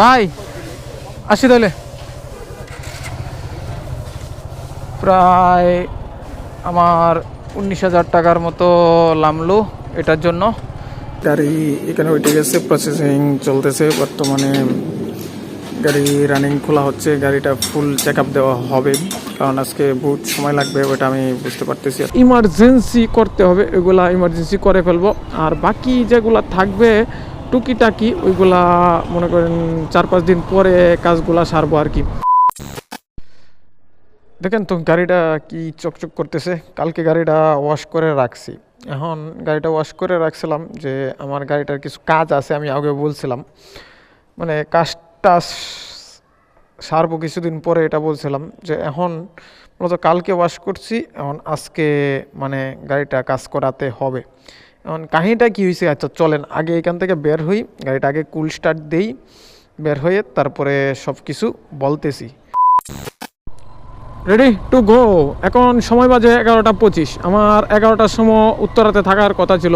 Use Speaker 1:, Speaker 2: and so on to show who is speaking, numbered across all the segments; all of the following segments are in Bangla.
Speaker 1: ভাই আসি তাহলে। প্রায় আমার উনিশ হাজার টাকার মতো লামলো এটার জন্য। গাড়ি এখানে উঠে গেছে প্রসেসিং চলতেছে বর্তমানে গাড়ি রানিং খোলা হচ্ছে গাড়িটা ফুল চেক আপ দেওয়া হবে কারণ আজকে বহুত সময় লাগবে ওটা আমি বুঝতে পারতেছি ইমার্জেন্সি করতে হবে এগুলা ইমার্জেন্সি করে ফেলব। আর বাকি যেগুলা থাকবে টুকিটাকি ওইগুলা, মনে করেন চার পাঁচ দিন পরে কাজগুলা সারবো আর কি। দেখেন তো, গাড়িটা কি চকচক করতেছে। কালকে গাড়িটা ওয়াশ করে রাখছি। এখন গাড়িটা ওয়াশ করে রাখছিলাম যে, আমার গাড়িটার কিছু কাজ আছে, আমি আগে বলছিলাম। মানে কাজটা সারবো কিছুদিন পরে এটা বলছিলাম যে, এখন মূলত কালকে ওয়াশ করছি, এখন আজকে মানে গাড়িটা কাজ করাতে হবে। এখন কাহিনীটা কী হয়েছে আচ্ছা চলেন আগে এখান থেকে বের হই। গাড়িটা আগে কুল স্টার্ট দেই, বের হয়ে তারপরে সব কিছু বলতেছি। রেডি টু গো এখন সময় বাজে এগারোটা পঁচিশ। আমার এগারোটার সময় উত্তরাতে থাকার কথা ছিল।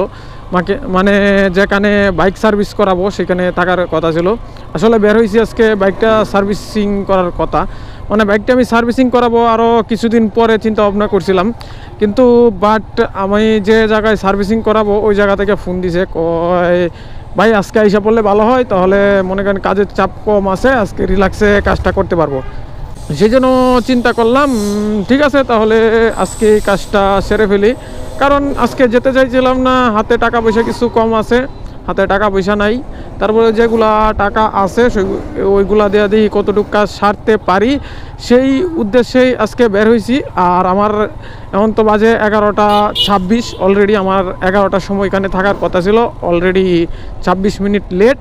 Speaker 1: মাকে মানে যেখানে বাইক সার্ভিস করাবো, সেখানে থাকার কথা ছিল। আসলে বের হয়েছি আজকে বাইকটা সার্ভিসিং করার কথা। মানে বাইকটা আমি সার্ভিসিং করাবো আরও কিছুদিন পরে চিন্তা ভাবনা করছিলাম। কিন্তু বাট আমি যে জায়গায় সার্ভিসিং করাবো, ওই জায়গা থেকে ফোন দিছে, কয়, ভাই, আজকে আইসা পড়লে ভালো হয়, তাহলে মনে করেন কাজের চাপ কম আছে, আজকে রিল্যাক্সে কাজটা করতে পারব। সেই জন্য চিন্তা করলাম ঠিক আছে, তাহলে আজকে কাজটা সেরে ফেলি। কারণ আজকে যেতে চাইছিলাম না, হাতে টাকা পয়সা কিছু কম আছে। হাতে টাকা পয়সা নাই। তারপরে যেগুলা টাকা আছে ওইগুলা দেওয়া দিই কতটুকু কাজ সারতে পারি। সেই উদ্দেশ্যেই আজকে বের হয়েছি আর আমার এখন তো বাজে এগারোটা ছাব্বিশ। অলরেডি আমার এগারোটার সময় এখানে থাকার কথা ছিল। অলরেডি ছাব্বিশ মিনিট লেট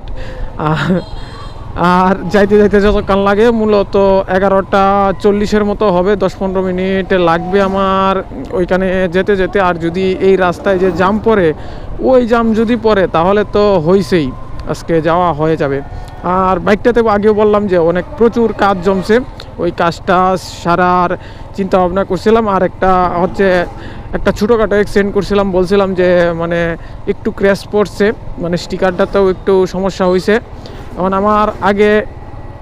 Speaker 1: আর যাইতে যাইতে যতক্ষণ লাগে, মূলত এগারোটা চল্লিশের মতো হবে। দশ পনেরো মিনিট লাগবে আমার। ওইখানে যেতে যেতে। আর যদি এই রাস্তায় যে জাম পড়ে ওই জাম যদি পড়ে, তাহলে তো হইছেই। আজকে যাওয়া হয়ে যাবে। আর বাইকটাতে আগেও বললাম যে, অনেক প্রচুর কাজ জমছে। ওই কাজটা সারার চিন্তা ভাবনা করছিলাম। আর একটা হচ্ছে, একটা ছোটোখাটো এক্সিডেন্ট করছিলাম। বলছিলাম যে মানে একটু ক্র্যাশ পড়ছে। মানে স্টিকারটাতেও একটু সমস্যা হয়েছে এখন আমার আগে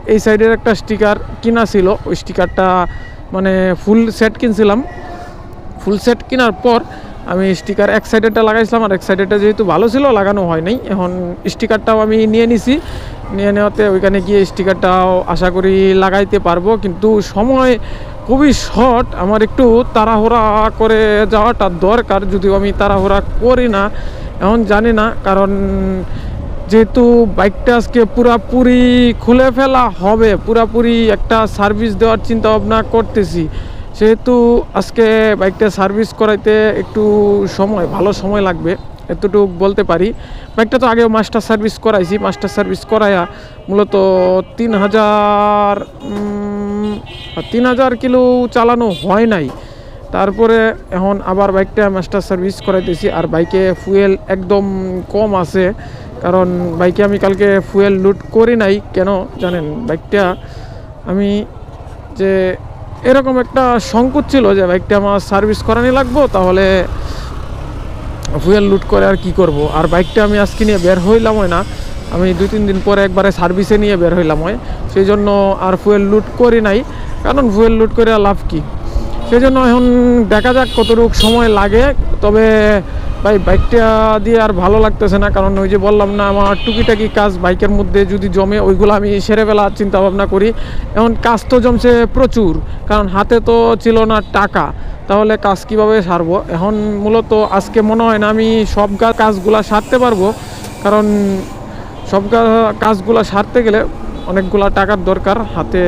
Speaker 1: এই সাইডের একটা স্টিকার কিনা ছিল। ওই স্টিকারটা মানে ফুল সেট কিনছিলাম। ফুল সেট কেনার পর আমি স্টিকার এক সাইডেরটা লাগাইছিলাম আর এক সাইডেরটা যেহেতু ভালো ছিল, লাগানো হয় নাই এখন স্টিকারটাও আমি নিয়ে নিছি। নিয়ে নেওয়াতে ওইখানে গিয়ে স্টিকারটাও আশা করি লাগাইতে পারব। কিন্তু সময় খুবই শর্ট আমার একটু তাড়াহুড়া করে যাওয়াটা দরকার। যদিও আমি তাড়াহুড়া করি না, এখন জানি না। কারণ যেহেতু বাইকটা আজকে পুরাপুরি খুলে ফেলা হবে, পুরাপুরি একটা সার্ভিস দেওয়ার চিন্তা ভাবনা করতেছি। সেহেতু আজকে বাইকটা সার্ভিস করাইতে একটু সময়, ভালো সময় লাগবে, এতটুকু বলতে পারি। বাইকটা তো আগেও মাস্টার সার্ভিস করাইছি, মাস্টার সার্ভিস করাইয়া মূলত তিন হাজার তিন হাজার কিলো চালানো হয় নাই। তারপরে এখন আবার বাইকটা মাস্টার সার্ভিস করাইতেছি, আর বাইকে ফুয়েল একদম কম আছে, কারণ বাইকে আমি কালকে ফুয়েল লুট করি নাই। কেন জানেন? বাইকটা আমি যে এরকম একটা সংকট ছিল যে বাইকটা আমার সার্ভিস করানি লাগবো, তাহলে ফুয়েল লুট করে আর কি করব? আর বাইকটা আমি আজকে নিয়ে বের হইলাম না। আমি দুই, তিন দিন পরে একবারে সার্ভিসে নিয়ে বের হইলাম হয় সেই জন্য আর ফুয়েল লুট করি নাই। কারণ ফুয়েল লুট করে লাভ কি? সেই জন্য এখন দেখা যাক কতটুকু সময় লাগে। তবে ভাই বাইকটা দিয়ে আর ভালো লাগতেছে না, কারণ ওই যে বললাম না, আমার টুকিটাকি কাজ বাইকের মধ্যে যদি জমে, ওইগুলো আমি সেরে ফেলার চিন্তা ভাবনা করি। এখন কাজ তো জমছে প্রচুর, কারণ হাতে তো ছিল না টাকা, তাহলে কাজ কীভাবে সারবো? এখন মূলত আজকে মনে হয় না আমি সব কাজগুলা সারতে পারব, কারণ সব কাজগুলা সারতে গেলে অনেকগুলা টাকার দরকার, হাতে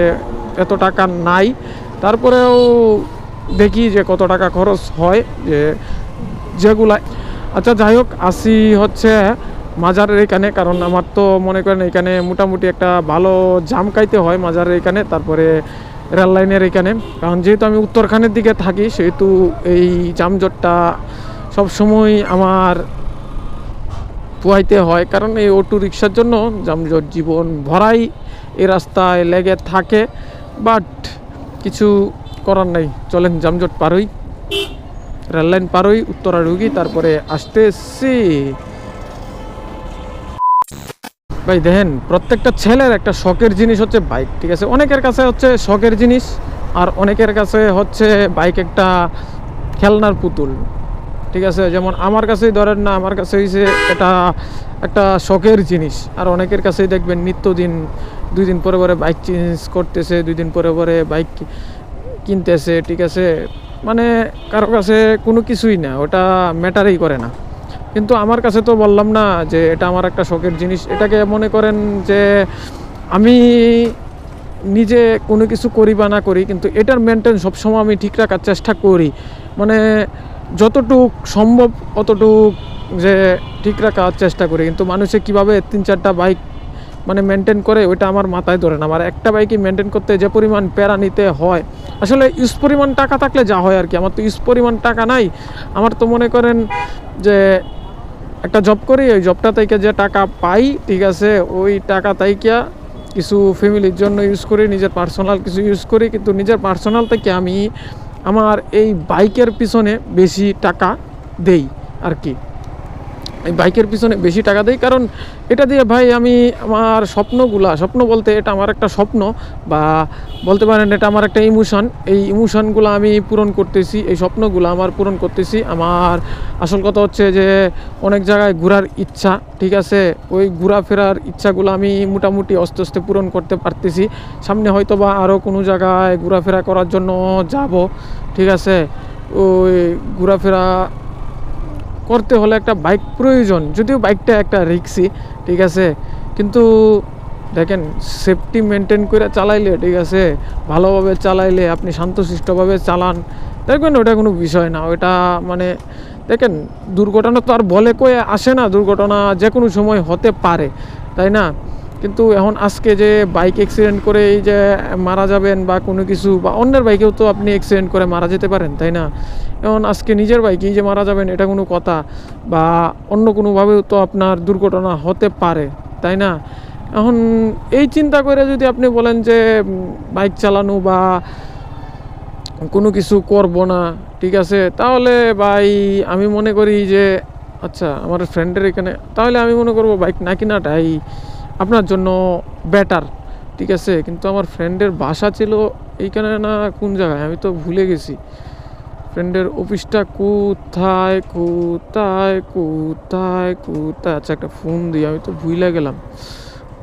Speaker 1: এত টাকা নাই। তারপরেও দেখি যে কত টাকা খরচ হয়, যে যেগুলা আচ্ছা যাই হোক আসি হচ্ছে মাজারের এখানে, কারণ আমার তো মনে করেন এখানে মোটামুটি একটা ভালো জাম কাইতে হয় মাজারের এখানে, তারপরে রেল লাইনের এখানে। কারণ যেহেতু আমি উত্তরখানের দিকে থাকি, সেহেতু এই যানজটটা সবসময় আমার পোহাইতে হয়। কারণ এই অটো রিক্সার জন্য যানজট জীবন ভরাই এই রাস্তায় লেগে থাকে, বাট কিছু করার নাই। চলেন যানজট পারই রেললাইন পারই উত্তরা ঢুকি তারপরে আসতেছি। ভাই দেখেন, প্রত্যেকটা ছেলের একটা শখের জিনিস হচ্ছে বাইক, ঠিক আছে? অনেকের কাছে হচ্ছে শখের জিনিস, আর অনেকের কাছে হচ্ছে বাইক একটা খেলনার পুতুল, ঠিক আছে? যেমন আমার কাছেই ধরেন না, আমার কাছে হয়েছে এটা একটা শখের জিনিস, আর অনেকের কাছেই দেখবেন নিত্যদিন দুই দিন পরে পরে বাইক চেঞ্জ করতেছে দুই দিন পরে পরে বাইক কিনতেছে, ঠিক আছে? মানে কারও কাছে কোনো কিছুই না, ওটা ম্যাটারই করে না। কিন্তু আমার কাছে তো বললাম না যে এটা আমার একটা শখের জিনিস, এটাকে মনে করেন যে আমি নিজে কোনো কিছু করি বা না করি, কিন্তু এটার মেনটেন সবসময় আমি ঠিক রাখার চেষ্টা করি। মানে যতটুক সম্ভব অতটুক যে ঠিক রাখার চেষ্টা করি, কিন্তু মানুষে কীভাবে তিন চারটা বাইক মানে মেনটেন করে ওইটা আমার মাথায় ধরে না। আমার একটা বাইকই মেনটেন করতে যে পরিমাণ প্যারা নিতে হয়, আসলে ইউজ পরিমাণ টাকা থাকলে যা হয় আর কি। আমার তো ইউজ পরিমাণ টাকা নাই। আমার তো মনে করেন যে একটা জব করি, ওই জবটা থেকে যে টাকা পাই, ঠিক আছে, ওই টাকা তাইকিয়া কিছু ফ্যামিলির জন্য ইউজ করি, নিজের পার্সোনাল কিছু ইউজ করি, কিন্তু নিজের পার্সোনাল থেকে আমি আমার এই বাইকের পিছনে বেশি টাকা দেই আর কি। বাইকের পিছনে বেশি টাকা দেই, কারণ এটা দিয়ে ভাই আমি আমার স্বপ্নগুলা, স্বপ্ন বলতে এটা আমার একটা স্বপ্ন বা বলতে পারেন এটা আমার একটা ইমোশন এই ইমোশনগুলো আমি পূরণ করতেছি, এই স্বপ্নগুলো আমার পূরণ করতেছি। আমার আসল কথা হচ্ছে যে অনেক জায়গায় ঘোরার ইচ্ছা, ঠিক আছে? ওই ঘোরাফেরার ইচ্ছাগুলো আমি মোটামুটি আস্তে আস্তে পূরণ করতে পারতেছি। সামনে হয়তো বা আরও কোনো জায়গায় ঘোরাফেরা করার জন্য যাব, ঠিক আছে? ওই ঘোরাফেরা করতে হলে একটা বাইক প্রয়োজন। যদিও বাইকটা একটা রিক্সি ঠিক আছে? কিন্তু দেখেন সেফটি মেনটেন করে চালাইলে, ঠিক আছে? ভালোভাবে চালাইলে আপনি শান্তশিষ্টভাবে চালান। দেখবেন ওটা কোনো বিষয় না। ওটা মানে দেখেন, দুর্ঘটনা তো আর বলে কয়ে আসে না। দুর্ঘটনা যে কোনো সময় হতে পারে, তাই না? কিন্তু এখন আজকে যে বাইক অ্যাক্সিডেন্ট করে এই যে মারা যাবেন বা কোনো কিছু বা অন্যের বাইকেও তো আপনি অ্যাক্সিডেন্ট করে মারা যেতে পারেন, তাই না? এখন আজকে নিজের বাইকেই যে মারা যাবেন, এটা কোনো কথা বা অন্য কোনোভাবেও তো আপনার দুর্ঘটনা হতে পারে, তাই না? এখন এই চিন্তা করে যদি আপনি বলেন যে বাইক চালানো বা কোনো কিছু করব না, ঠিক আছে? তাহলে ভাই আমি মনে করি যে আচ্ছা আমার ফ্রেন্ডের এখানে, তাহলে আমি মনে করব বাইক না কিনাটাই আপনার জন্য বেটার ঠিক আছে? কিন্তু আমার ফ্রেন্ডের বাসা ছিল এইখানে না, কোন জায়গায়? আমি তো ভুলে গেছি। ফ্রেন্ডের অফিসটা কোথায় কোথায় কোথায় কোথায়? আচ্ছা একটা ফোন দিই, আমি তো ভুলে গেলাম।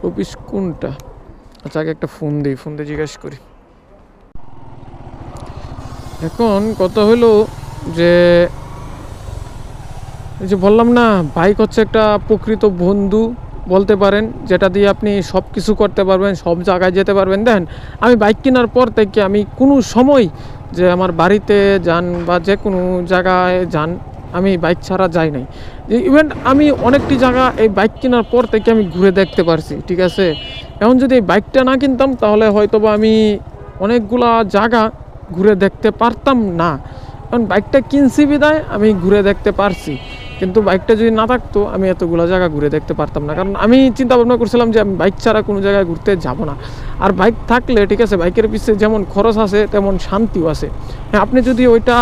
Speaker 1: অফিস কোনটা? আচ্ছা আগে একটা ফোন দিই ফোন দিয়ে জিজ্ঞাসা করি। এখন কথা হলো যে, এই যে বললাম না বাইক হচ্ছে একটা প্রকৃত বন্ধু, বলতে পারেন, যেটা দিয়ে আপনি সব কিছু করতে পারবেন, সব জায়গায় যেতে পারবেন। দেখেন, আমি বাইক কেনার পর থেকে আমি কোনো সময় যে আমার বাড়িতে যান বা যে কোনো জায়গায় যান, আমি বাইক ছাড়া যাই নাই। ইভেন আমি অনেকটি জায়গা এই বাইক কেনার পর থেকে আমি ঘুরে দেখতে পারছি, ঠিক আছে? এখন যদি এই বাইকটা না কিনতাম, তাহলে হয়তো বা আমি অনেকগুলা জায়গা ঘুরে দেখতে পারতাম না। কারণ বাইকটা কিনছি বিদায় আমি ঘুরে দেখতে পারছি। কিন্তু বাইকটা যদি না থাকতো, আমি এতগুলো জায়গা ঘুরে দেখতে পারতাম না। কারণ আমি চিন্তা ভাবনা করছিলাম যে আমি বাইক ছাড়া কোনো জায়গায় ঘুরতে যাব না। আর বাইক থাকলে, ঠিক আছে, বাইকের পিছিয়ে যেমন খরচ আছে, তেমন শান্তিও আছে। হ্যাঁ আপনি যদি ওইটা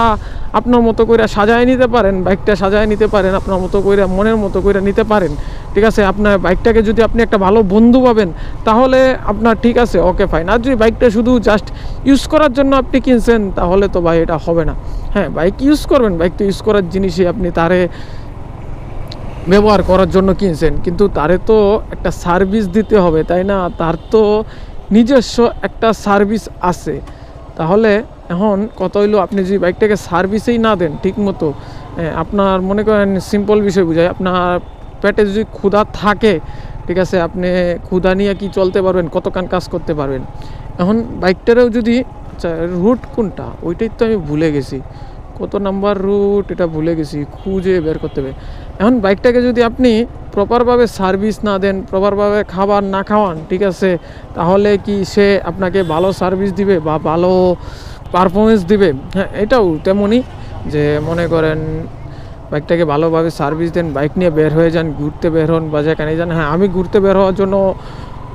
Speaker 1: আপনার মতো করে সাজায় নিতে পারেন, বাইকটা সাজায় নিতে পারেন, আপনার মতো করে মনের মতো করে নিতে পারেন ঠিক আছে, আপনার বাইকটাকে যদি আপনি একটা ভালো বন্ধু পাবেন, তাহলে আপনার ঠিক আছে ওকে ফাইন আর যদি বাইকটা শুধু জাস্ট ইউজ করার জন্য আপনি কিনছেন, তাহলে তো ভাই এটা হবে না। হ্যাঁ বাইক ইউজ করবেন, বাইক তো ইউজ করার জিনিসই আপনি তারে ব্যবহার করার জন্য কিনছেন। কিন্তু তারে তো একটা সার্ভিস দিতে হবে, তাই না? তার তো নিজস্ব একটা সার্ভিস আছে। তাহলে এখন কত হইল, আপনি যদি বাইকটাকে সার্ভিসেই না দেন ঠিক মতো আপনার মনে করেন সিম্পল বিষয় বুঝায় আপনার পেটে যদি ক্ষুধা থাকে, ঠিক আছে, আপনি ক্ষুধা নিয়ে কি চলতে পারবেন কতক্ষণ কাজ করতে পারবেন? এখন বাইকটারেও যদি আচ্ছা রুট কোনটা? ওইটাই তো আমি ভুলে গেছি। কত নাম্বার রুট এটা ভুলে গেছি, খুঁজে বের করতে হবে। এখন বাইকটাকে যদি আপনি প্রপারভাবে সার্ভিস না দেন প্রপারভাবে খাবার না খাওয়ান, ঠিক আছে, তাহলে কি সে আপনাকে ভালো সার্ভিস দিবে বা ভালো পারফরমেন্স দিবে? হ্যাঁ এটাও তেমনই যে মনে করেন বাইকটাকে ভালোভাবে সার্ভিস দেন, বাইক নিয়ে বের হয়ে যান, ঘুরতে বের হন বা যেখানে যান। হ্যাঁ আমি ঘুরতে বের হওয়ার জন্য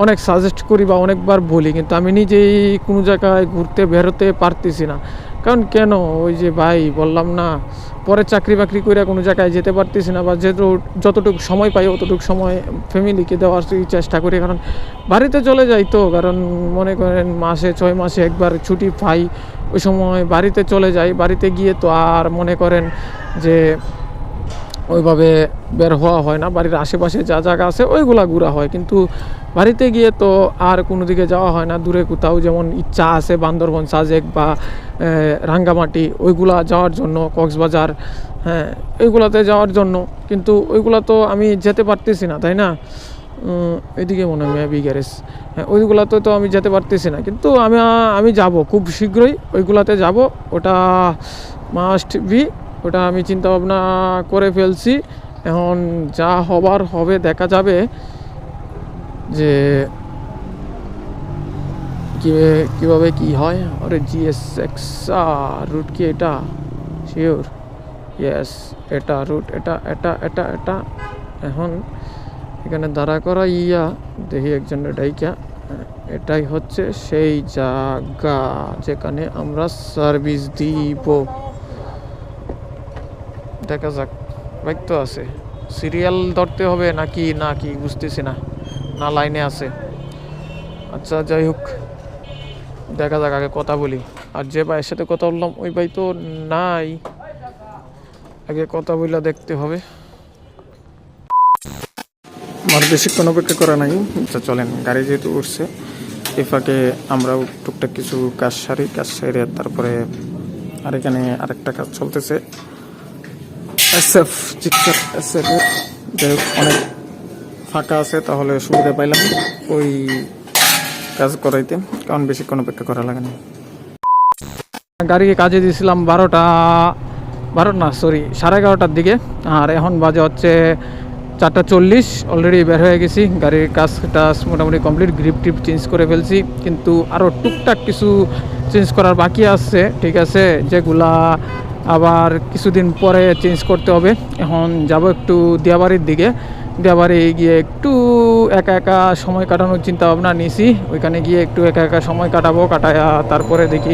Speaker 1: অনেক সাজেস্ট করি বা অনেকবার বলি, কিন্তু আমি নিজেই কোনো জায়গায় ঘুরতে বেরোতে পারতেছি না। কারণ কেন? ওই যে ভাই, বললাম না, পরে চাকরি বাকরি করে কোনো জায়গায় যেতে পারতেছি না বা যেহেতু যতটুকু সময় পাই অতটুকু সময় ফ্যামিলিকে দেওয়ার চেষ্টা করি। কারণ বাড়িতে চলে যাই তো, কারণ মনে করেন মাসে ছয় মাসে একবার ছুটি পাই, ওই সময় বাড়িতে চলে যাই। বাড়িতে গিয়ে তো আর মনে করেন যে ওইভাবে বের হওয়া হয় না। বাড়ির আশেপাশে যা জায়গা আছে ওইগুলা ঘোরা হয়। কিন্তু বাড়িতে গিয়ে তো আর কোনো দিকে যাওয়া হয় না। দূরে কোথাও যেমন ইচ্ছা আছে বান্দরবন, সাজেক বা রাঙ্গামাটি, ওইগুলা যাওয়ার জন্য, কক্সবাজার হ্যাঁ ওইগুলাতে যাওয়ার জন্য। কিন্তু ওইগুলা তো আমি যেতে পারতেছি না, তাই না? এদিকে মনে হয় মেবি গ্যারেজ হ্যাঁ ওইগুলাতে তো আমি যেতে পারতেছি না। কিন্তু আমি আমি যাব খুব শীঘ্রই। ওইগুলাতে যাব। ওটা মাস্ট বি ওটা আমি চিন্তা ভাবনা করে ফেলছি। এখন যা হবার হবে, দেখা যাবে যে কীভাবে কী হয়। আরে জিএস এক্সা রুট কি এটা? শিওর? ইয়েস, এটা রুট, এটা এটা এটা এটা। এখন এখানে দাঁড়া করা ইয়া, দেখি একজনের ডাইকা। এটাই হচ্ছে সেই জায়গা যেখানে আমরা সার্ভিস দিব। দেখা যাক। বাইক তো আছে। সিরিয়াল ধরতে হবে নাকি না কি বুঝতেছি না। না লাইনে আছে। আচ্ছা যাই হোক। দেখা যাক, আগে কথা বলি। আর যে ভাইয়ের সাথে কথা বললাম, ওই ভাই তো নাই। আগে কথা বইলা দেখতে হবে। আমার বেশিক্ষণ অপেক্ষা করা নাই। আচ্ছা চলেন, গাড়ি যেহেতু উঠছে, এ ফাঁকে আমরাও টুকটাক কিছু কাজ সারি কাজ সারি তারপরে আর এখানে আরেকটা কাজ চলতেছে। এসএফ চিকচাক এসএফ যাই হোক অনেক ফাঁকা আছে, তাহলে সুবিধা পাইলাম ওই কাজ করাইতে, কারণ বেশিক্ষণ অপেক্ষা করা লাগে না। গাড়ি কাজে দিয়েছিলাম বারোটা বারো না সরি সাড়ে এগারোটার দিকে, আর এখন বাজে হচ্ছে চারটা চল্লিশ অলরেডি বের হয়ে গেছি, গাড়ির কাজ টাজ মোটামুটি কমপ্লিট গ্রিপ টিপ চেঞ্জ করে ফেলছি, কিন্তু আরও টুকটাক কিছু চেঞ্জ করার বাকি আছে, ঠিক আছে, যেগুলা আবার কিছুদিন পরে চেঞ্জ করতে হবে। এখন যাব একটু দিয়াবাড়ির দিকে। দিয়াবাড়ি গিয়ে একটু একা একা সময় কাটানোর চিন্তা ভাবনা নিছি ওইখানে গিয়ে একটু একা একা সময় কাটাবো, কাটায়া তারপরে দেখি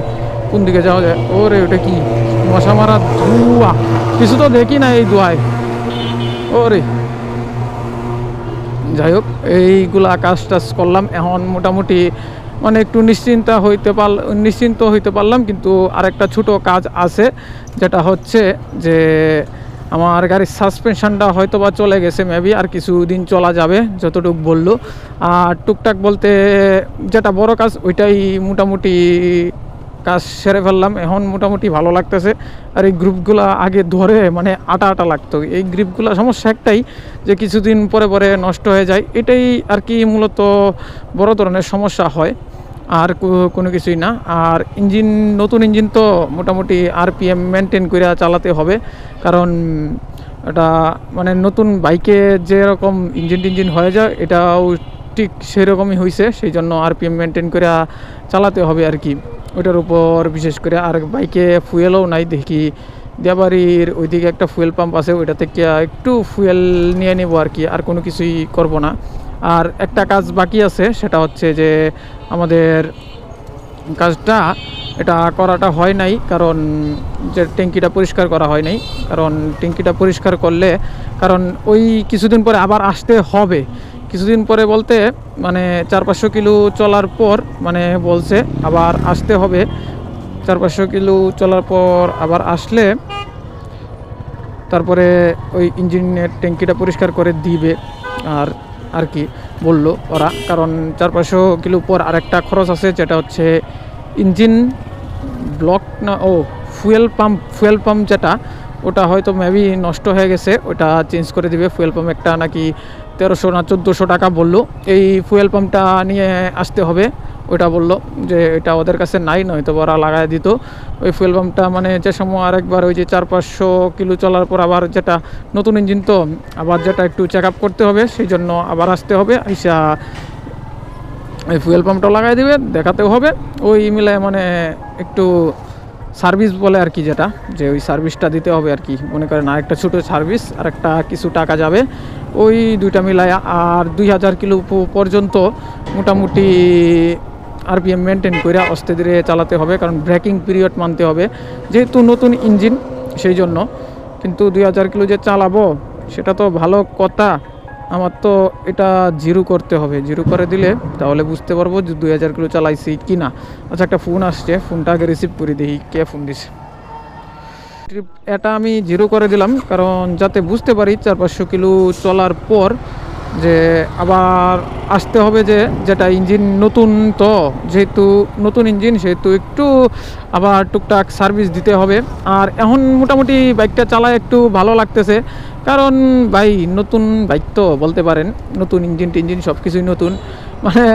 Speaker 1: কোন দিকে যাওয়া যায়। ওরে, ওটা কি? মশা মারা ধুয়া। কিছু তো দেখি না এই ধোয়ায় ওরে। যাই হোক, এইগুলা কাজ টাজ করলাম। এখন মোটামুটি মানে একটু নিশ্চিন্তা হইতে পার নিশ্চিন্ত হইতে পারলাম, কিন্তু আরেকটা ছোট কাজ আছে, যেটা হচ্ছে যে আমার গাড়ির সাসপেনশনটা হয়তো বা চলে গেছে মেবি আর কিছুদিন চলা যাবে, যতটুক বলল। আর টুকটাক বলতে যেটা বড় কাজ, ওইটাই মোটামুটি কাজ সেরে ফেললাম। এখন মোটামুটি ভালো লাগতেছে। আর এই গ্রুপগুলো আগে ধরে মানে আটা আটা লাগতো। এই গ্রুপগুলো সমস্যা একটাই যে কিছুদিন পরে পরে নষ্ট হয়ে যায়। এটাই আর কি মূলত বড় ধরনের সমস্যা হয়। আর কোনো কিছুই না। আর ইঞ্জিন, নতুন ইঞ্জিন তো মোটামুটি আরপিএম মেনটেন করে চালাতে হবে। কারণ এটা মানে নতুন বাইকে যেরকম ইঞ্জিন টিঞ্জিন হয়ে যায়, এটাও ঠিক সেরকমই হয়েছে সেই জন্য আরপিএম মেনটেন করে চালাতে হবে আর কি। ওইটার উপর বিশেষ করে আর বাইকে ফুয়েলও নাই দেখি। দেবাড়ির ওইদিকে একটা ফুয়েল পাম্প আছে, ওইটা থেকে একটু ফুয়েল নিয়ে নেব আর কি। আর কোনো কিছুই করব না। আর একটা কাজ বাকি আছে, সেটা হচ্ছে যে আমাদের কাজটা, এটা করাটা হয় নাই, কারণ যে ট্যাঙ্কিটা পরিষ্কার করা হয় নাই, কারণ ট্যাঙ্কিটা পরিষ্কার করলে, কারণ ওই কিছুদিন পরে আবার আসতে হবে। কিছুদিন পরে বলতে মানে চার পাঁচশো কিলো চলার পর মানে বলছে আবার আসতে হবে। চার পাঁচশো কিলো চলার পর আবার আসলে, তারপরে ওই ইঞ্জিনের ট্যাঙ্কিটা পরিষ্কার করে দিবে। আর আর কি বলল ওরা। কারণ চার পাঁচশো কিলো উপর আরেকটা খরচ আছে, যেটা হচ্ছে ইঞ্জিন ব্লক না, ও, ফুয়েল পাম্প ফুয়েল পাম্প যেটা, ওটা হয়তো মেবি নষ্ট হয়ে গেছে, ওটা চেঞ্জ করে দিবে। ফুয়েল পাম্প একটা নাকি তেরোশো না চোদ্দোশো টাকা বলল। এই ফুয়েল পাম্পটা নিয়ে আসতে হবে। ওটা বলল যে এটা ওদের কাছে নাই, নয়তো ওরা লাগাই দিত। ওই ফুয়েল পাম্পটা মানে যে সময় আরেকবার ওই যে চার পাঁচশো কিলো চলার পর আবার যেটা নতুন ইঞ্জিন তো, আবার যেটা একটু চেক আপ করতে হবে, সেই জন্য আবার আসতে হবে, আইসা এই ফুয়েল পাম্পটা লাগাই দিবে, দেখাতেও হবে। ওই মিলে মানে একটু সার্ভিস বলে আর কি যেটা, যে ওই সার্ভিসটা দিতে হবে আর কি। মনে করেন আরেকটা ছোটো সার্ভিস আর একটা কিছু টাকা যাবে। ওই দুইটা মিলায় আর দুই হাজার কিলো পর্যন্ত মোটামুটি আরপিএম মেনটেন করে আস্তে ধীরে চালাতে হবে, কারণ ব্রেকিং পিরিয়ড মানতে হবে। যেহেতু নতুন ইঞ্জিন সেই জন্য। কিন্তু দুই হাজার কিলো যে চালাবো, সেটা তো ভালো কথা। আমার তো এটা জিরো করতে হবে। জিরো করে দিলে তাহলে বুঝতে পারব যে দুই হাজার কিলো চালাইছি কি না আচ্ছা একটা ফোন আসছে। ফোনটা আগে রিসিভ করে দিই কে ফোন দিছে। ট্রিপ এটা আমি জিরো করে দিলাম, কারণ যাতে বুঝতে পারি চার পাঁচশো কিলো চলার পর যে আবার আসতে হবে যে যেটা ইঞ্জিন নতুন তো, যেহেতু নতুন ইঞ্জিন, সেহেতু একটু আবার টুকটাক সার্ভিস দিতে হবে। আর এখন মোটামুটি বাইকটা চালায় একটু ভালো লাগতেছে। কারণ ভাই, নতুন বাইক তো বলতে পারেন, নতুন ইঞ্জিন টিঞ্জিন সব কিছুই নতুন। মানে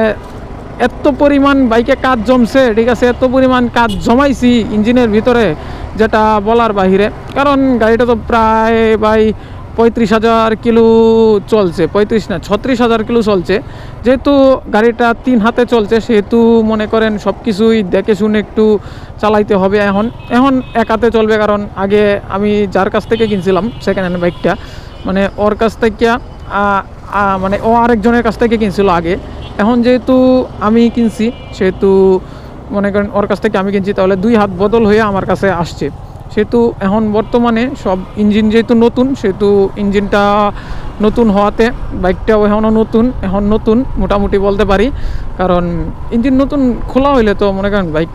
Speaker 1: এত পরিমাণ বাইকে কাজ জমছে, ঠিক আছে, এত পরিমাণ কাজ জমাইছি ইঞ্জিনের ভিতরে, যেটা বলার বাহিরে। কারণ গাড়িটা তো প্রায় ভাই পঁয়ত্রিশ হাজার কিলো চলছে, পঁয়ত্রিশ না, ছত্রিশ হাজার কিলো চলছে। যেহেতু গাড়িটা তিন হাতে চলছে, সেহেতু মনে করেন সব কিছুই দেখে শুনে একটু চালাইতে হবে এখন। এখন এক হাতে চলবে, কারণ আগে আমি যার কাছ থেকে কিনছিলাম সেকেন্ড হ্যান্ড বাইকটা মানে ওর কাছ থেকে মানে ও আরেকজনের কাছ থেকে কিনছিল আগে। এখন যেহেতু আমি কিনছি, সেহেতু মনে করেন ওর কাছ থেকে আমি কিনছি, তাহলে দুই হাত বদল হয়ে আমার কাছে আসছে। সেহেতু এখন বর্তমানে সব ইঞ্জিন যেহেতু নতুন, সেহেতু ইঞ্জিনটা নতুন হওয়াতে বাইকটাও এখনও নতুন, এখন নতুন মোটামুটি বলতে পারি। কারণ ইঞ্জিন নতুন খোলা হইলে তো মনে করেন বাইক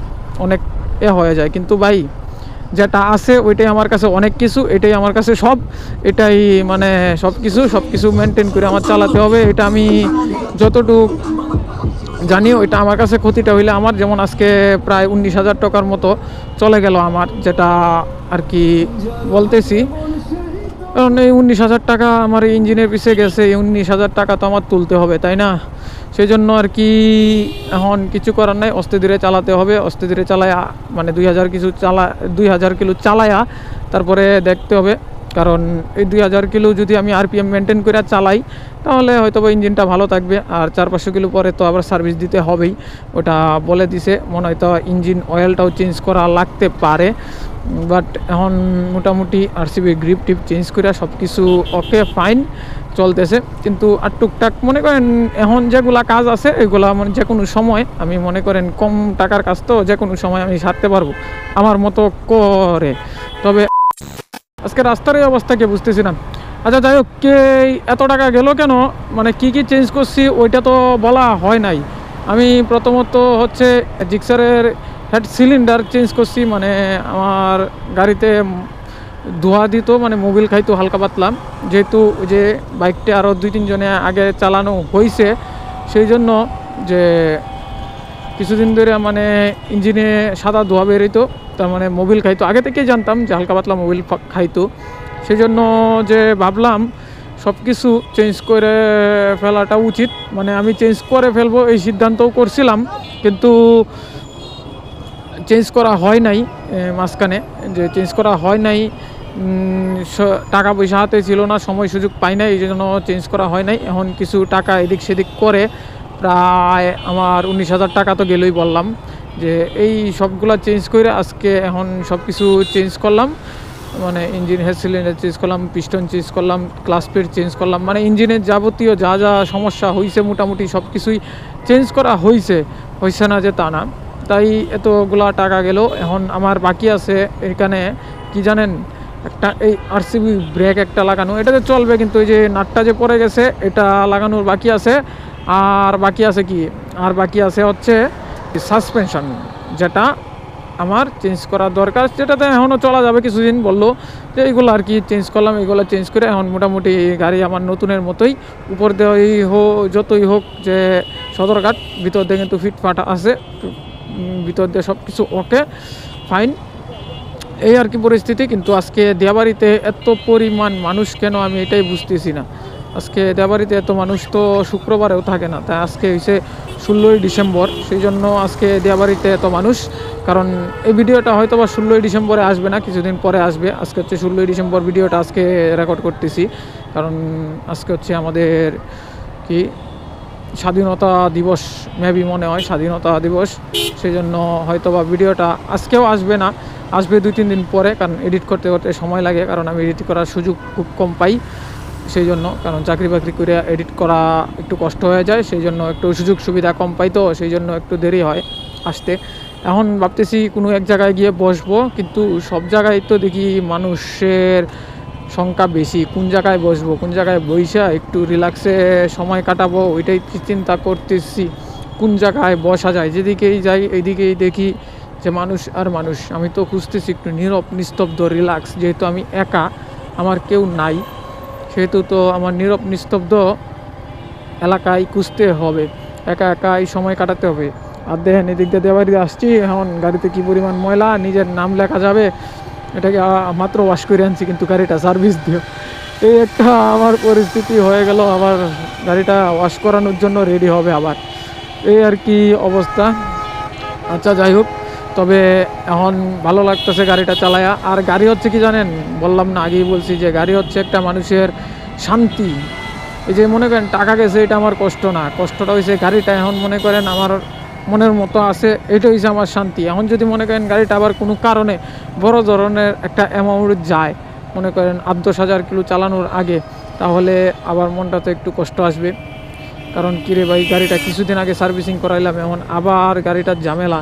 Speaker 1: অনেক এ হয়ে যায়। কিন্তু ভাই, যেটা আছে ওইটাই আমার কাছে অনেক কিছু, এটাই আমার কাছে সব, এটাই মানে সব কিছু সব কিছু মেনটেন করে আমার চালাতে হবে। এটা আমি যতটুক জানিও, এটা আমার কাছে ক্ষতিটা হইলে আমার যেমন আজকে প্রায় উনিশ হাজার টাকার মতো চলে গেল আমার, যেটা আর কি বলতেছি। কারণ এই উনিশ হাজার টাকা আমার ইঞ্জিনের পিছিয়ে গেছে, এই উনিশ হাজার টাকা তো আমার তুলতে হবে, তাই না? সেই জন্য আর কি এখন কিছু করার নাই অস্তে ধীরে চালাতে হবে অস্তে ধীরে চালায়া মানে দুই হাজার কিছু চালা, দুই হাজার কিলো চালায়া তারপরে দেখতে হবে। কারণ এই দুই হাজার কিলো যদি আমি আরপিএম মেনটেন করে চালাই, তাহলে হয়তো বা ইঞ্জিনটা ভালো থাকবে। আর চার পাঁচশো কিলো পরে তো আবার সার্ভিস দিতে হবেই। ওটা বলে দিছে, মনে হয়তো ইঞ্জিন অয়েলটাও চেঞ্জ করা লাগতে পারে। বাট এখন মোটামুটি আরসিবি গ্রিপ টিপ চেঞ্জ করে সব কিছু ওকে ফাইন চলতেছে। কিন্তু আর টুকটাক মনে করেন এখন যেগুলা কাজ আছে, এগুলা মানে যে কোনো সময়, আমি মনে করেন কম টাকার কাজ তো যে কোনো সময় আমি সারতে পারব। আমার মতো করে। তবে আজকে রাস্তার এই অবস্থা কে বুঝতেছি না। আচ্ছা যাই হোক, কে এত টাকা গেল কেন? মানে কি কি চেঞ্জ করছি, ওইটা তো বলা হয় নাই। আমি প্রথমত হচ্ছে জিক্সারের হেড সিলিন্ডার চেঞ্জ করছি মানে আমার গাড়িতে ধোয়া দিত মানে মোবিল খাইতো হালকা পাতলাম যেহেতু যে বাইকটা আরও দুই তিনজনে আগে চালানো হয়েছে সেই জন্য যে কিছুদিন ধরে মানে ইঞ্জিনে সাদা ধোয়া বেরোতো তার মানে মোবিল খাইতো। আগে থেকেই জানতাম যে হালকা পাতলা মোবিল খাইতো। সেই জন্য যে ভাবলাম সব কিছু চেঞ্জ করে ফেলাটা উচিত। মানে আমি চেঞ্জ করে ফেলব এই সিদ্ধান্তও করছিলাম, কিন্তু চেঞ্জ করা হয় নাই মাঝখানে। যে চেঞ্জ করা হয় নাই টাকা পয়সা হাতে ছিল না, সময় সুযোগ পাই নাই এই জন্য চেঞ্জ করা হয় নাই। এখন কিছু টাকা এদিক সেদিক করে প্রায় আমার উনিশ হাজার টাকা তো গেলই বললাম। যে এই সবগুলা চেঞ্জ করে আজকে এখন সব কিছু চেঞ্জ করলাম। মানে ইঞ্জিন হেড সিলিন্ডার চেঞ্জ করলাম পিস্টন চেঞ্জ করলাম ক্লাস প্লেট চেঞ্জ করলাম। মানে ইঞ্জিনের যাবতীয় যা যা সমস্যা হয়েছে মোটামুটি সব কিছুই চেঞ্জ করা হয়েছে হয়েছে না যে তা না। তাই এতগুলা টাকা গেল। এখন আমার বাকি আছে এখানে, কি জানেন? একটা এই আরসিবি ব্রেক একটা লাগানো। এটাতে চলবে কিন্তু এই যে নাটটা যে পড়ে গেছে, এটা লাগানোর বাকি আছে। আর বাকি আছে কি? আর বাকি আছে হচ্ছে সাসপেনশন যেটা আমার চেঞ্জ করা দরকার, যেটাতে এখনও চলা যাবে কিছুদিন বলল যে এইগুলো আর কি চেঞ্জ করলাম, এইগুলো চেঞ্জ করে এখন মোটামুটি গাড়ি আমার নতুনের মতোই উপর দিয়ে ওই হোক যতই হোক যে সদরঘাট, ভিতর দিয়ে কিন্তু ফিটফাট আছে ভিতর দিয়ে সব কিছু ওকে ফাইন এই আর কি পরিস্থিতি, কিন্তু আজকে দেয়াবাড়িতে এত পরিমাণ মানুষ কেন আমি এটাই বুঝতেছি না। আজকে দেয়াবাড়িতে এত মানুষ তো শুক্রবারেও থাকে না, তাই আজকে হয়েছে ষোলোই ডিসেম্বর, সেই জন্য আজকে দেয়াবাড়িতে এত মানুষ, কারণ এই ভিডিওটা হয়তো বা ষোলোই ডিসেম্বরে আসবে না, কিছুদিন পরে আসবে। আজকে হচ্ছে ষোলোই ডিসেম্বর ভিডিওটা আজকে রেকর্ড করতেছি, কারণ আজকে হচ্ছে আমাদের কি স্বাধীনতা দিবস মেবি মনে হয় স্বাধীনতা দিবস, সেই জন্য হয়তো বা ভিডিওটা আজকেও আসবে না, আসবে দুই তিন দিন পরে, কারণ এডিট করতে করতে সময় লাগে, কারণ আমি এডিট করার সুযোগ খুব কম পাই। সেই জন্য, কারণ চাকরি বাকরি করে এডিট করা একটু কষ্ট হয়ে যায়, সেই জন্য একটু সুযোগ সুবিধা কম পাই তো, সেই জন্য একটু দেরি হয় আসতে। এখন ভাবতেছি কোনো এক জায়গায় গিয়ে বসবো, কিন্তু সব জায়গায় তো দেখি মানুষের সংখ্যা বেশি। কোন জায়গায় বসবো, কোন জায়গায় বইসা একটু রিল্যাক্সে সময় কাটাবো, ওইটাই চিন্তা করতেছি। কোন জায়গায় বসা যায়, যেদিকেই যাই, এইদিকেই দেখি যে মানুষ আর মানুষ। আমি তো খুঁজতেছি একটু নীরব, নিস্তব্ধ রিল্যাক্স যেহেতু আমি একা, আমার কেউ নাই। সেহেতু তো আমার নীরব নিস্তব্ধ এলাকায় খুঁজতে হবে। একা একা এই সময় কাটাতে হবে। আর দেখেন এদিক দিয়ে দেবাড়িতে আসছি, এখন গাড়িতে কি পরিমাণ ময়লা, নিজের নাম লেখা যাবে, এটাকে মাত্র ওয়াশ করে আনছি কিন্তু গাড়িটা সার্ভিস দিও। এই একটা আমার পরিস্থিতি হয়ে গেল, আবার গাড়িটা ওয়াশ করানোর জন্য রেডি হবে আবার। এই আর কি অবস্থা। আচ্ছা যাই হোক। তবে এখন ভালো লাগতেছে গাড়িটা চালায়া। আর গাড়ি হচ্ছে কি জানেন? বললাম না, আগেই বলছি যে গাড়ি হচ্ছে একটা মানুষের শান্তি। এই যে মনে করেন, টাকা গেছে, এটা আমার কষ্ট না। কষ্টটা হয়েছে গাড়িটা এখন মনে করেন আমার মনের মতো আছে, এটা হয়েছে আমার শান্তি। এখন যদি মনে করেন গাড়িটা আবার কোনো কারণে বড় ধরনের একটা অ্যামাউন্ট যায়, মনে করেন আট দশ হাজার কিলো চালানোর আগে, তাহলে আবার মনটাতে একটু কষ্ট আসবে। কারণ কিরে ভাই, গাড়িটা কিছুদিন আগে সার্ভিসিং করাইলাম, এখন আবার গাড়িটার ঝামেলা।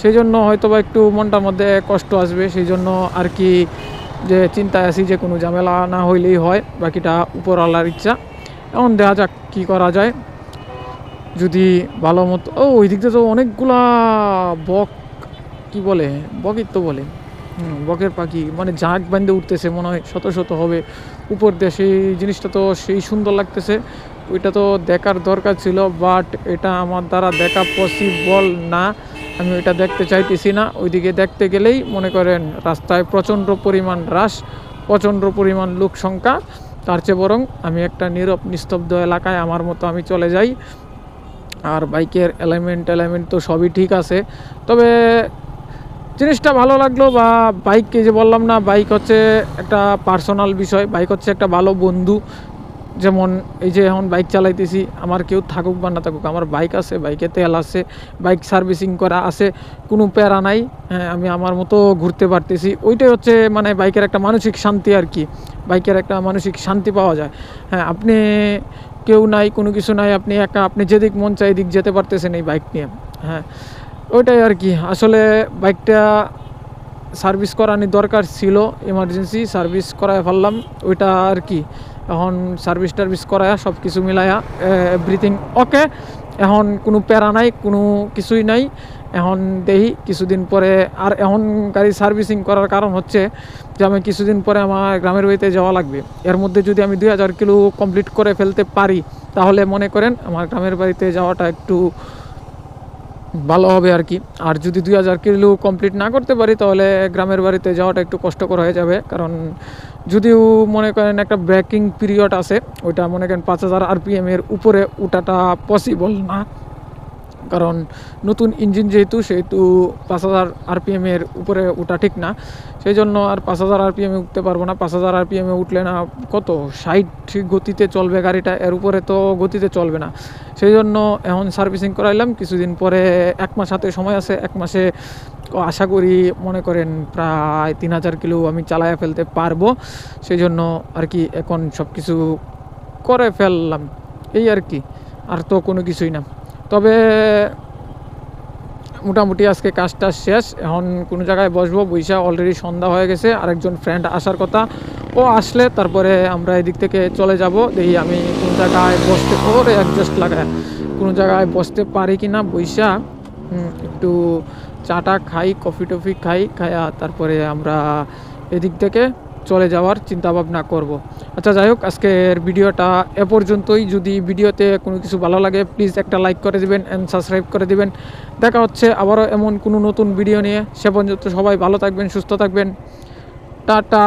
Speaker 1: সেই জন্য হয়তো বা একটু মনটার মধ্যে কষ্ট আসবে সেই জন্য আর কি যে চিন্তায় আছি যে কোনো ঝামেলা না হইলেই হয়, বাকিটা উপরওয়ালার ইচ্ছা। এখন দেখা যাক কী করা যায়। যদি ভালো মতো ও ওই দিক তো অনেকগুলা বক, কি বলে? বকই তো বলে। বকের পাখি মানে ঝাঁক বান্ধে উঠতেছে, মনে হয় শত শত হবে। উপর দিয়ে সেই জিনিসটা তো সেই সুন্দর লাগতেছে। ওইটা তো দেখার দরকার ছিল বাট এটা আমার দ্বারা দেখা পসিবল না। আমি ওইটা দেখতে চাইতেছি না। ওইদিকে দেখতে গেলেই মনে করেন রাস্তায় প্রচণ্ড পরিমাণ হ্রাস প্রচণ্ড পরিমাণ লোক সংখ্যা। তার চেয়ে বরং আমি একটা নীরব, নিস্তব্ধ এলাকায় আমার মতো আমি চলে যাই। আর বাইকের এলাইনমেন্ট এলাইনমেন্ট তো সবই ঠিক আছে। তবে জিনিসটা ভালো লাগল বা বাইককে যে বললাম না, বাইক হচ্ছে একটা পার্সোনাল বিষয়, বাইক হচ্ছে একটা ভালো বন্ধু। যেমন এই যে এখন বাইক চালাইতেছি, আমার কেউ থাকুক বা না থাকুক, আমার বাইক আছে বাইকে তেল আছে বাইক সার্ভিসিং করা আছে, কোনো প্যারা নাই হ্যাঁ আমি আমার মতো ঘুরতে পারতেছি। ওইটাই হচ্ছে মানে বাইকের একটা মানসিক শান্তি আর কি বাইকের একটা মানসিক শান্তি পাওয়া যায়। হ্যাঁ আপনি কেউ নাই, কোনো কিছু নাই, আপনি একা, আপনি যেদিক মন চাই দিক যেতে পারতেছেন এই বাইক নিয়ে হ্যাঁ। ওইটাই আর কি, আসলে বাইকটা সার্ভিস করানি দরকার ছিল এমার্জেন্সি সার্ভিস করায় ফেললাম, ওইটা আর কি। এখন সার্ভিস টার্ভিস করায়া সব কিছু মিলায়া এভরিথিং ওকে এখন কোনো প্যারা নাই, কোনো কিছুই নাই। এখন দেখি কিছুদিন পরে, আর এখন গাড়ি সার্ভিসিং করার কারণ হচ্ছে যে আমি কিছুদিন পরে আমার গ্রামের বাড়িতে যাওয়া লাগবে। এর মধ্যে যদি আমি দুই হাজার কিলো কমপ্লিট করে ফেলতে পারি, তাহলে মনে করেন আমার গ্রামের বাড়িতে যাওয়াটা একটু ভালো হবে আর কি। আর যদি দুই হাজার কিলো কমপ্লিট না করতে পারি, তাহলে গ্রামের বাড়িতে যাওয়াটা একটু কষ্টকর হয়ে যাবে। কারণ যদিও মনে করেন একটা ব্রেকিং পিরিয়ড আছে, ওইটা মনে করেন পাঁচ হাজার আরপিএম এর উপরে ওটাটা পসিবল না। কারণ নতুন ইঞ্জিন যেহেতু, সেহেতু পাঁচ হাজার আরপিএমের উপরে ওঠা ঠিক না। সেই জন্য আর পাঁচ হাজার আরপিএমে উঠতে পারব না। পাঁচ হাজার আরপিএমে উঠলে না কত? ষাট গতিতে চলবে গাড়িটা, এর উপরে তো গতিতে চলবে না। সেই জন্য এখন সার্ভিসিং করাইলাম। কিছুদিন পরে এক মাস হাতে সময় আছে। এক মাসে আশা করি মনে করেন প্রায় তিন হাজার কিলো আমি চালায়া ফেলতে পারব। সেই জন্য আর কি এখন সব কিছু করে ফেললাম। এই আর কি। আর তো কোনো কিছুই না। তবে মোটামুটি আজকে কাজটা শেষ। এখন কোনো জায়গায় বসবো বৈশা অলরেডি সন্ধ্যা হয়ে গেছে, আরেকজন ফ্রেন্ড আসার কথা। ও আসলে তারপরে আমরা এদিক থেকে চলে যাব। দেখি আমি কোন জায়গায় বসতে, ওরে অ্যাডজাস্ট লাগায়। কোনো জায়গায় বসতে পারি কি না বৈশা একটু চাটা খাই কফি টফি খাই খাইয়া তারপরে আমরা এদিক থেকে চলে যাওয়ার চিন্তাভাবনা করব। আচ্ছা যাই হোক, আজকের ভিডিওটা এ পর্যন্তই। যদি ভিডিওতে কোনো কিছু ভালো লাগে প্লিজ একটা লাইক করে দিবেন অ্যান্ড সাবস্ক্রাইব করে দিবেন। দেখা হচ্ছে আবারও এমন কোনো নতুন ভিডিও নিয়ে। সে পর্যন্ত সবাই ভালো থাকবেন, সুস্থ থাকবেন। টাটা!